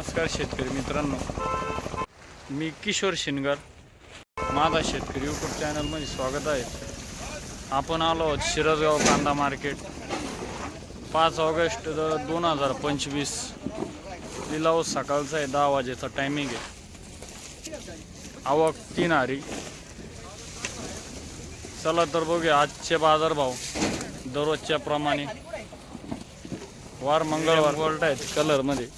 नमस्कार शेतकरी मित्रांनो. मी किशोर शिनगर माझा शेतकरी यूट्यूब चॅनलमध्ये स्वागत आहे. आपण आलो आहोत शिरसगाव कांदा मार्केट पाच ऑगस्ट दोन हजार पंचवीस. लिलाव सकाळचा आहे दहा वाजेचा टायमिंग आहे. आवक तीन हारी चला तर बघूया आजचे बाजारभाव दररोजच्या प्रमाणे. वार मंगळवार. गोल्ड आहेत कलरमध्ये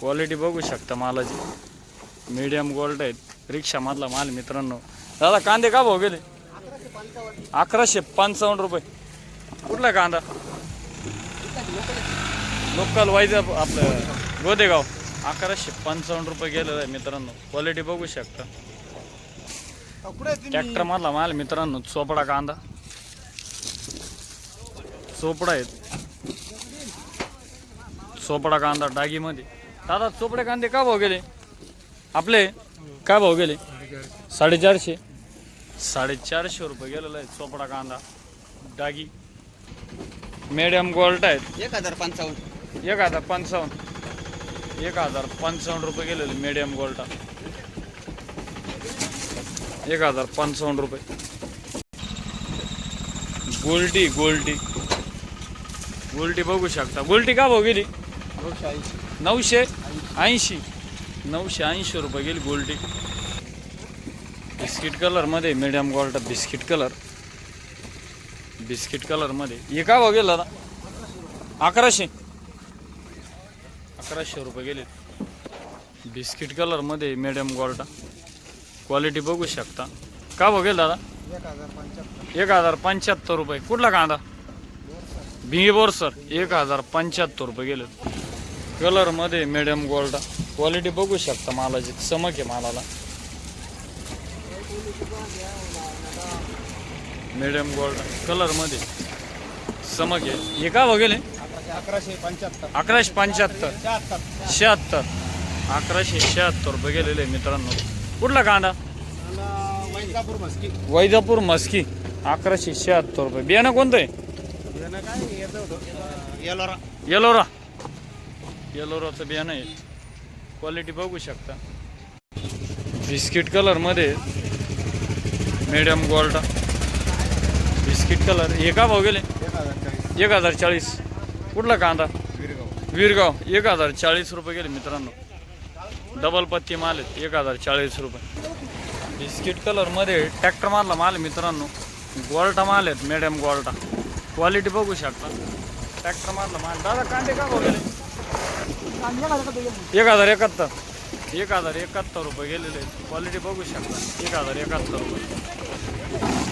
क्वालिटी बघू शकता मालाची. मीडियम गोल्ड आहेत. रिक्षामधला माल मित्रांनो. दादा कांदे का भाऊ गेले? अकराशे पंचावन्न रुपये. कुठला कांदा? लोकल वाईज आपलं गोदेगाव. अकराशे पंचावन्न रुपये गेलेला आहे मित्रांनो. क्वालिटी बघू शकता. ट्रॅक्टर मधला माल मित्रांनो. चोपडा कांदा. चोपडा आहेत. चोपडा कांदा डागीमध्ये. दादा चोपडे कांदे का भाव गेले? आपले? काय भाव गेले? साडेचारशे. साडेचारशे रुपये गेलेला आहे चोपडा कांदा. डागी. मीडियम गोल्ट आहेत. एक हजार पंचावन्न. एक हजार पंचावन्न. एक हजार पंचावन्न रुपये गेलेले मीडियम गोल्टा एक हजार पंचावन्न रुपये. गोल्टी गोल्टी गोल्टी बघू शकता. गोल्टी का भाऊ गेली? नऊशे ऐंशी. नऊशे ऐंशी रुपये गेली गोल्डी. बिस्किट कलरमध्ये medium gold biscuit colour biscuit कलरमध्ये हे का भाऊ गेला दादा अकराशे. अकराशे रुपये गेले. बिस्किट कलरमध्ये मिडियम गोल्टा क्वालिटी बघू शकता. का बघेल दादा? एक हजार पंच्याहत्तर एक हजार पंच्याहत्तर रुपये. कुठला कांदा? भिंगीबोर सर एक हजार पंच्याहत्तर रुपये गेले. कलरमध्ये मीडियम गोल्डा क्वालिटी बघू शकता मालाची. चमक आहे मालाला. मीडियम गोल्डा कलरमध्ये चमक आहे. हे का बघेल हे? अकराशे पंच्याहत्तर. अकराशे पंच्याहत्तर. शहात्तर. अकराशे शहात्तर रुपये गेलेले आहे मित्रांनो. कुठला कांदा? वैजापूर मस्की अकराशे शहात्तर रुपये. बियाणं कोणतं आहे? येलोरा. येलोराचं बियाणं आहे. क्वालिटी बघू शकता. बिस्किट कलरमध्ये मिडियम गोल्ड बिस्किट कलर एका भाव गेले? एक हजार चाळीस. एक हजार चाळीस कुठला कांदा? विरगाव. वीरगाव एक हजार चाळीस रुपये गेले मित्रांनो. डबल पत्ती माल आहेत एक हजार चाळीस रुपये. बिस्किट कलरमध्ये ट्रॅक्टर मारला माल आहे मित्रांनो. गोल्टा माल आहेत मिडियम गोल्टा क्वालिटी बघू शकता. ट्रॅक्टर मारला माल. दादा कांदे का भाव गेले? एक हजार एकाहत्तर. एक हजार एकाहत्तर रुपये गेलेले आहेत. क्वालिटी बघू शकता. एक हजार एकाहत्तर रुपये.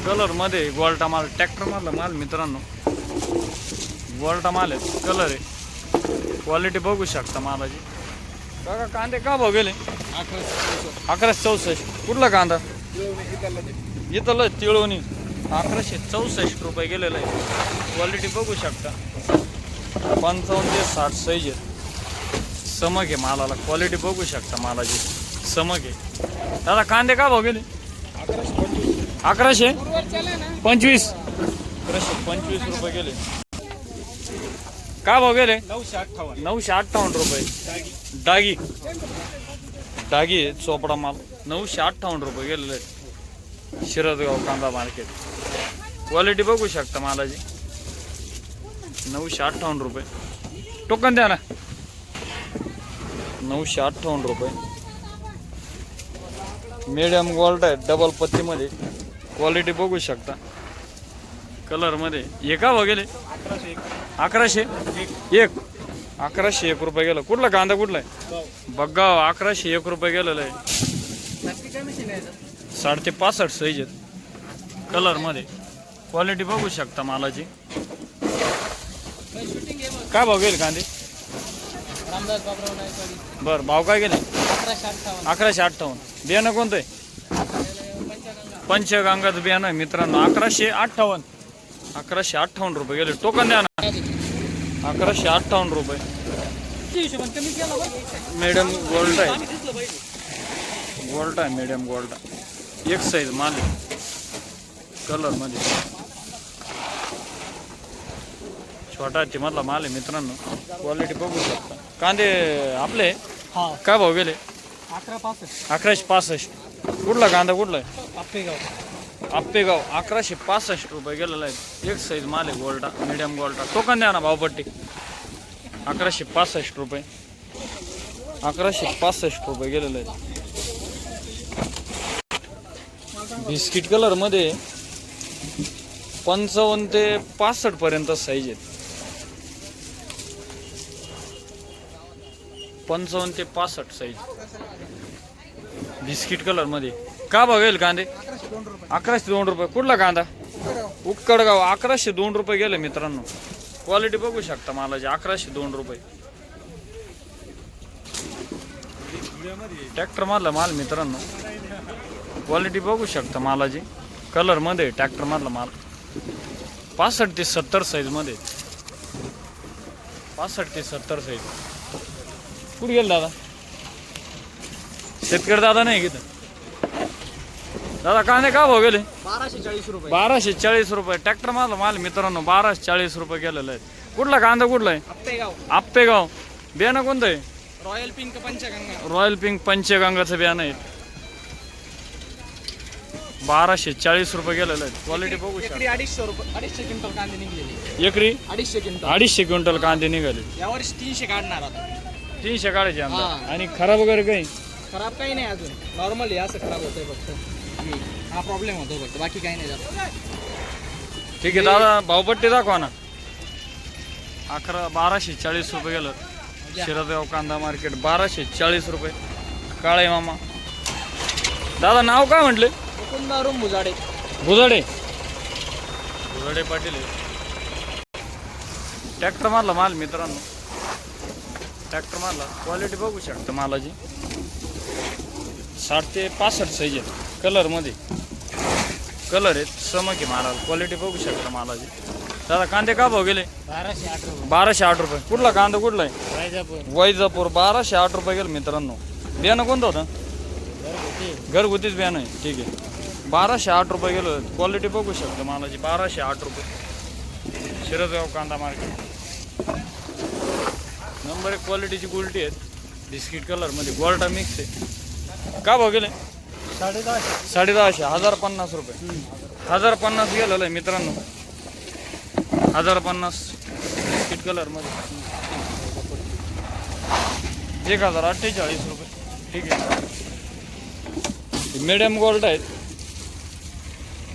कलरमध्ये गोल्टा माल ट्रॅक्टर मारला माल मित्रांनो. गोल्टा माल आहे. कलर आहे. क्वालिटी बघू शकता मालाची. बघा कांदे का भाव गेले? अकराशे चौसष्ट. कुठला कांदा? इथलं तिळवणी. अकराशे चौसष्ट रुपये गेलेलं आहे. क्वालिटी बघू शकता. पंचावन्न ते साठ साईज समक आहे मालाला. क्वालिटी बघू शकता मालाची. समक आहे. दादा कांदे का भाव गेले? अकराशे. पंचवीस. अकराशे पंचवीस रुपये गेले. का भाव गेले? नऊशे अठ्ठावन्न. नऊशे अठ्ठावन्न रुपये. डागी डागी चोपडा माल. नऊशे अठ्ठावन्न रुपये गेलेले शिरदगाव कांदा मार्केट. क्वालिटी बघू शकता मालाची. नऊशे अठ्ठावन्न रुपये. टोकन द्या ना. नऊशे अठ्ठावन्न रुपये. मीडियम गोल्ड आहे डबल पत्तीमध्ये क्वालिटी बघू शकता. कलरमध्ये हे का गेले? अकराशे. एक. अकराशे एक रुपये गेलं. कुठला कांदा कुठला आहे? बघा अकराशे एक रुपये गेलेला आहे. साडे ते पासष्ट साईज आहेत. कलरमध्ये क्वालिटी बघू शकता मालाची. काय भाव गेले कांदे? रामदास बाबराव नायकवाडी बरं भाव काय गेले? अकराशे अठ्ठावन्न. अकराशे अठ्ठावन्न. बियाणं कोणतं आहे? पंचगंगाचं बियाणं आहे मित्रांनो. अकराशे अठ्ठावन्न. अकराशे अठ्ठावन्न रुपये गेले. टोकन द्या ना. अकराशे अठ्ठावन्न रुपये. कमी केला मॅडम गोल्ड आहे गोल्ड आहे मॅडम गोल्ड एक साईज माल कलरमध्ये छोटा मधला माल आहे मित्रांनो. क्वालिटी बघू शकता. कांदे आपले? हा. काय भाव गेले? अकरा पासष्ट. अकराशे पासष्ट. कुठला कांदा कुठला आहे? आप्पेगाव आप्पेगाव अकराशे पासष्ट रुपये गेलेला आहे. एक साईज माल आहे गोल्डा मिडियम गोल्डा. टोकन द्या ना भावपट्टी? अकराशे पासष्ट रुपये. अकराशे पासष्ट रुपये गेलेलं आहे. बिस्किट कलरमध्ये पंचावन्न ते पासष्ट पर्यंत साईज आहेत. पंचावन्न ते पासष्ट साईज बिस्किट कलरमध्ये का बघेल कांदे? अकराशे दोन रुपये. कुठला कांदा? उक्कडगाव अकराशे दोन रुपये गेले मित्रांनो. क्वालिटी बघू शकता मालाची. अकराशे दोन रुपये. ट्रॅक्टर मधला माल मित्रांनो. क्वालिटी बघू शकता मालाची. कलरमध्ये ट्रॅक्टर मधला माल. पासष्ट ते सत्तर साईजमध्ये पासष्ट ते सत्तर साईज कुठे गेला दादा? शेतकरी दादा नाही घेत दादा कांदे का भाव गेले? बाराशे चाळीस रुपये. बाराशे चाळीस रुपये. ट्रॅक्टर माल माल मित्रांनो बाराशे चाळीस रुपये गेलेलं आहे कुठला कांदा कुठला आहे? आप्पेगाव. आप्पेगाव. बियाणं कोणतं आहे? Royal pink Panchganga. Royal pink पंचगंगाचं बियाणं आहे. बाराशे चाळीस रुपये गेलेलं आहे क्वालिटी बघू एकरी अडीचशे रुपये अडीचशे क्विंटल कांदे निघलेले. एकरी? अडीचशे क्विंटल. अडीचशे क्विंटल कांदे निघाले. यावर्षी तीनशे काढणार आता. तीनशे काढायचे आमदार. हा. आणि खराब वगैरे काही? खराब काही नाही अजून. नॉर्मल आहे असं खराब होतंय फक्त. हे, हा प्रॉब्लेम होतो फक्त. बाकी काही नाही जास्त ठीक आहे दादा भावपट्टी दाखवा ना. अकरा बाराशे चाळीस रुपये गेलं. शिरदगाव कांदा मार्केट बाराशे चाळीस रुपये. काळे मामा. दादा नाव काय म्हटले? मुकुंदारून मुजाडे बुजाडे बुजाडे पाटील. ट्रॅक्टर मारला माल मित्रांनो. ट्रॅक्टर मारला. क्वालिटी बघू शकता. मालाची साठ ते पासष्ट साईज आहेत. कलरमध्ये कलर आहेत. समक आहे मालाला. क्वालिटी बघू शकता मालाची दादा कांदे का भाव गेले? बाराशे आठ रुपये. बाराशे आठ रुपये. कुठला कांदा कुठला आहे? रायजापूर वैजापूर. बाराशे आठ रुपये गेलं मित्रांनो. बियाणं कोणतं होतं? घरगुतीच बियाणं आहे. ठीक आहे. बाराशे आठ रुपये गेलो. क्वालिटी बघू शकतो मालाची बाराशे आठ रुपये. शिरदगाव कांदा मार्केट. नंबर एक क्वालिटीची गुलटी आहेत. बिस्किट कलरमध्ये गोल्टा मिक्स आहे. का भाव गेले? साडे दहाशे साडे दहाशे हजार पन्नास रुपये. हजार पन्नास गेलेलं आहे मित्रांनो. हजार पन्नास बिस्किट कलरमध्ये एक हजार अठ्ठेचाळीस रुपये. ठीक आहे. मिडियम गोल्ड आहेत.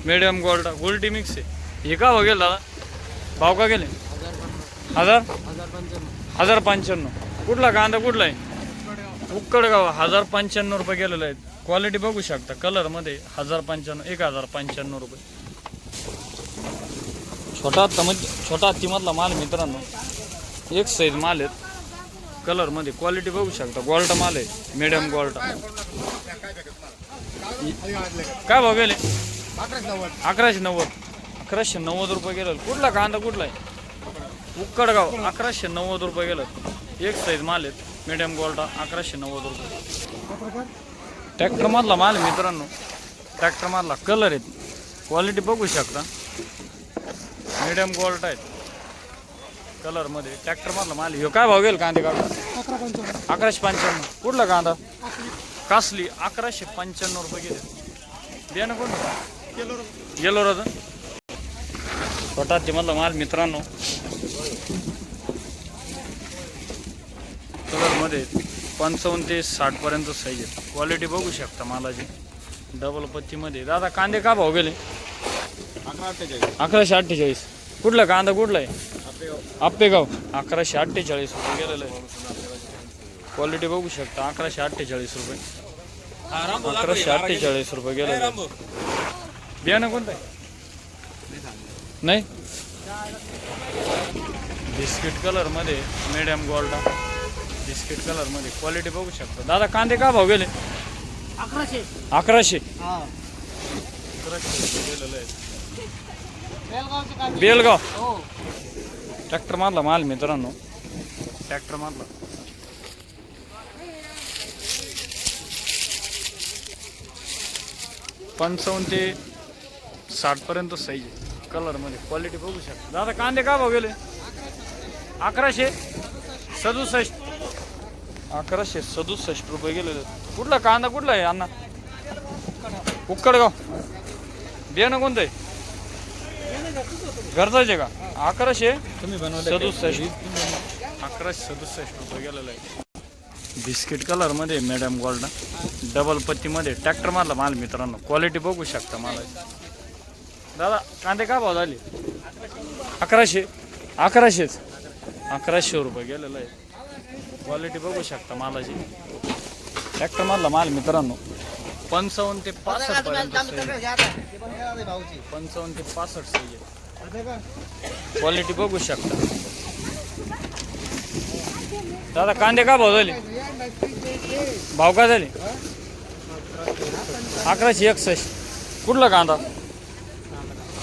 मिडियम गोल्ड गोल्टी मिक्स आहे. हे का हो गेला दादा? भाव का गेले? हजार? हजार पंचाण्णव. हजार पंच्याण्णव. कुठला कांदा कुठला आहे? उक्कडगाव हजार पंच्याण्णव रुपये गेलेला आहेत. क्वालिटी बघू शकता. कलरमध्ये हजार पंच्याण्णव एक हजार पंच्याण्णव रुपये. छोटा म्हणजे छोटा हत्तीमधला माल मित्रांनो. एक साईज माल आहेत. कलरमध्ये क्वालिटी बघू शकता. गोल्ड माल आहे. मिडियम गोल्ड काय भाव गेले? अकराशे नव्वद. अकराशे नव्वद. रुपये गेलं कुठला कांदा कुठला आहे? उक्कडगाव अकराशे नव्वद रुपये गेलं. एक साईज माल आहेत मिडियम गोल्डा अकराशे नव्वद रुपये. ट्रॅक्टरमधला माल मित्रांनो. ट्रॅक्टरमधला कलर आहेत. क्वालिटी बघू शकता. मिडियम गोल्ड आहेत. कलरमध्ये ट्रॅक्टरमधला माल ह्यो काय भाव गेल कांदे काढा अकराशे पंच्याण्णव. कुठला कांदा? कासली? अकराशे पंच्याण्णव रुपये गेले. देणं कोण? गेलो राजा छोटा मधला माल मित्रांनो. कलरमध्ये पंचावन्न ते साठपर्यंत साईज आहे क्वालिटी बघू शकता मालाची. डबल पत्तीमध्ये. दादा कांदे का भाव गेले? अकराशे अठ्ठेचाळीस. कुठला? कांदा कुठला आहे? आप्पेगाव अकराशे अठ्ठेचाळीस रुपये गेलेलं आहे. क्वालिटी बघू शकता. अकराशे अठ्ठेचाळीस रुपये. अकराशे अठ्ठेचाळीस रुपये गेलेलं आहे. बियाणं कोणतं आहे? नाही? बिस्किट कलरमध्ये मिडियम गोल्डा बिस्किट कलरमध्ये क्वालिटी बघू शकता. दादा कांदे का भाव गेले? अकराशे. अकराशे? हा. गेलेले बेलगावचे कांदे. बेलगाव? हो. ट्रॅक्टर मारला माल मित्रांनो. ट्रॅक्टर मारला. पंचावन्न ते साठ पर्यंत साईज आहे कलरमध्ये क्वालिटी बघू शकता. दादा कांदे का भाव गेले? अकराशे? सदुसष्ट. अकराशे सदुसष्ट रुपये गेलेले कुठला कांदा कुठला आहे अण्णा? उक्कडगाव बियाणं कोणतं आहे? घरचाच आहे का? अकराशे तुम्ही सदुसष्ट. अकराशे सदुसष्ट रुपये गेलेलं आहे बिस्किट कलरमध्ये मॅडम गोल्ड डबल पत्तीमध्ये ट्रॅक्टर मारला माल मित्रांनो. क्वालिटी बघू शकता मला. दादा कांदे काय भाव झाले? अकराशे. अकराशेच. अकराशे रुपये गेलेलं आहे क्वालिटी बघू शकता मालाची. ट्रॅक्टर मारला माल मित्रांनो. पंचावन्न ते पासष्ट पर्यंत पंचावन्न ते पासष्ट साईज क्वालिटी बघू. शकता. दादा कांदे का भाव झाले? भाव का झाले? अकराशे एकसष्ट. कुठला कांदा?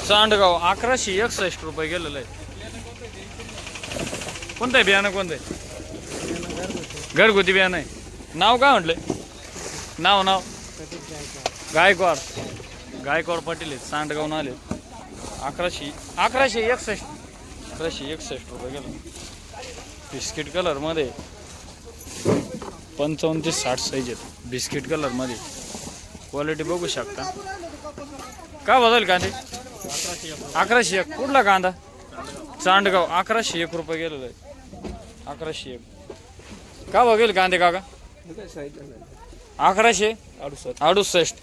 चांडगाव अकराशे एकसष्ट रुपये गेलेलं आहे. कोणतं आहे? बियाणं कोणतं आहे? घरगुती बियाणं आहे. नाव काय म्हटलं? नाव नाव? गायकवाड. गायकवाड पाटील आहेत सांडगावून आले. अकराशे अकराशे एकसष्ट. अकराशे एकसष्ट रुपये गेलं. बिस्किट कलरमध्ये पंचावन्न ते साठ साईज आहेत. बिस्किट कलरमध्ये क्वालिटी बघू शकता. का बदल कांदे? अकराशे एक. कुठला कांदा? चांडगाव. अकराशे एक रुपये गेलेलं आहे. अकराशे एक. का बघेल कांदे काका? अकराशे? अडुसष्ट. अडुसष्ट.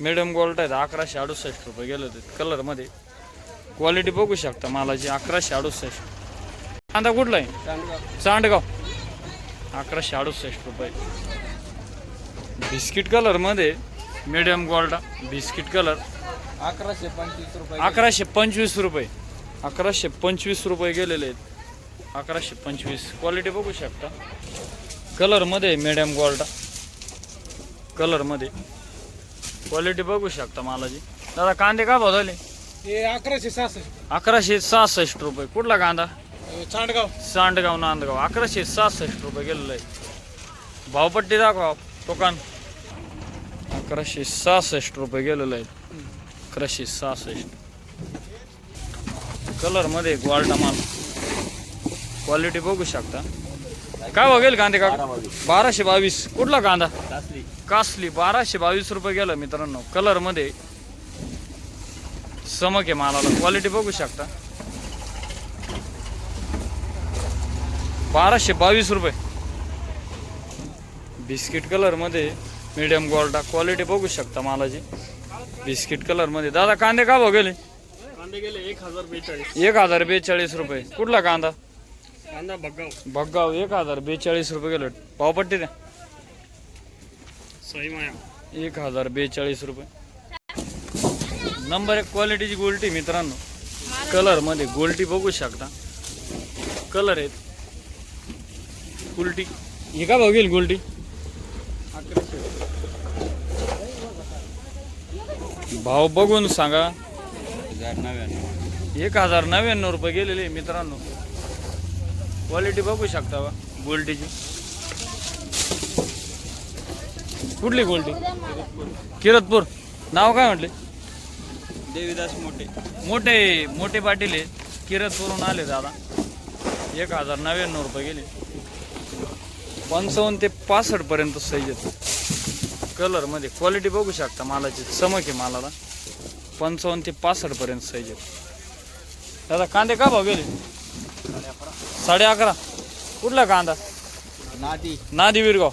मिडियम गोल्ड आहेत अकराशे अडुसष्ट रुपये गेले होते. कलरमध्ये क्वालिटी बघू शकता मालाची अकराशे अडुसष्ट. कांदा कुठला आहे? चांडगाव. अकराशे अडुसष्ट रुपये. बिस्किट कलरमध्ये मिडियम गोल्डा बिस्किट कलर अकराशे पंचवीस रुपये अकराशे पंचवीस रुपये. अकराशे पंचवीस रुपये गेलेले आहेत. अकराशे पंचवीस. क्वालिटी बघू शकता. कलरमध्ये मिडियम गोल्डा कलरमध्ये. क्वालिटी बघू शकता मालाची. दादा कांदे का भाव झाले? हे अकराशे सहासष्ट. अकराशे सहासष्ट रुपये. कुठला कांदा? चांडगाव. सांडगाव नांदगाव. अकराशे सहासष्ट रुपये गेलेलं आहे. भावपट्टी दाखवा दुकान. अकराशे सहासष्ट रुपये गेलेलं आहे. अकराशे सहासष्ट. कलरमध्ये ग्वाल्टा माल. क्वालिटी बघू शकता. काय बघेल कांदे का बाराशे बावीस. कुठला कांदा? कासली बाराशे बावीस रुपये गेलं मित्रांनो. कलरमध्ये चमक आहे मालाला. क्वालिटी बघू शकता. बाराशे बावीस रुपये. बिस्किट कलरमध्ये मीडियम गोल्डा क्वालिटी बघू शकता मालाची. बिस्किट कलरमध्ये दादा कांदे का बघेल? कांदे गेले एक हजार बेचाळीस. एक हजार बेचाळीस रुपये. कुठला कांदा? कांदा बघाव. भग्गाव एक हजार बेचाळीस रुपये गेलो. पावपट्टी द्या. सई माया. एक हजार बेचाळीस रुपये. नंबर एक क्वालिटीची गोल्टी मित्रांनो. कलरमध्ये गोल्टी बघू शकता. कलर आहेत. उलटी. हे का बघेल गोल्टी? अकराशे. भाव बघून सांगा. हजार नव्याण्णव. एक हजार नव्याण्णव रुपये गेलेले मित्रांनो. क्वालिटी बघू शकता बा गोल्टीची कुठली गोल्टी किरतपूर. नाव काय म्हटले? देवीदास मोठे. मोठे मोठे पाटील आहे. किरतपूरून आले दादा. एक हजार नव्याण्णव रुपये गेले. पंचावन्न ते पासष्ट पर्यंत साईज आहेत. कलरमध्ये क्वालिटी बघू शकता मालाची. चमक आहे मालाला. पंचावन्न ते पासष्ट पर्यंत साईज आहेत. दादा कांदे का भाव गेले? साडे अकरा. कुठला कांदा? नादी. नादी विरगाव.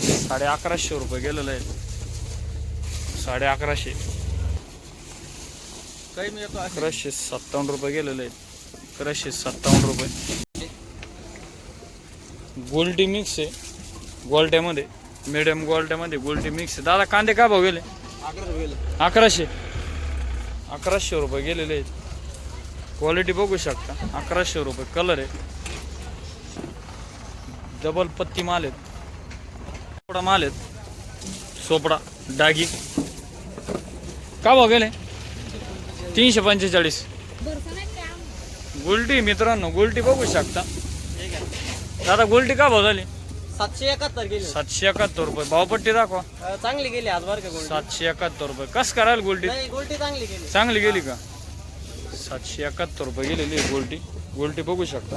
साडे अकराशे रुपये गेलेलं आहे. साडे अकराशे. काही येतो अकराशे सत्तावन्न रुपये गेलेले आहेत. अकराशे सत्तावन्न रुपये. गोल्टी मिक्स आहे. गोल्ट्यामध्ये. मिडियम गोल्ट्यामध्ये गोल्टी मिक्स आहे. दादा कांदे का भाव गेले? अकराशे अकराशे. रुपये गेलेले आहेत. क्वालिटी बघू शकता. अकराशे रुपये कलर आहे. डबल पत्ती माल आहेत. सोपडा माल आहेत. सोपडा डागी. का भाव गेले? तीनशे पंचेचाळीस. गुलटी मित्रांनो गुलटी बघू शकता. दादा गुलटी का भाव झाली? सातशे एकाहत्तर गेले सातशे एकाहत्तर रुपये. भावपट्टी दाखवा. चांगली गेली आज बरं का सातशे एकाहत्तर रुपये. कस कराल गुलटी? नाही गोल्टी चांगली गेली. चांगली गेली का? सातशे एकाहत्तर रुपये गेलेली आहे गोल्टी. गोल्टी बघू शकता.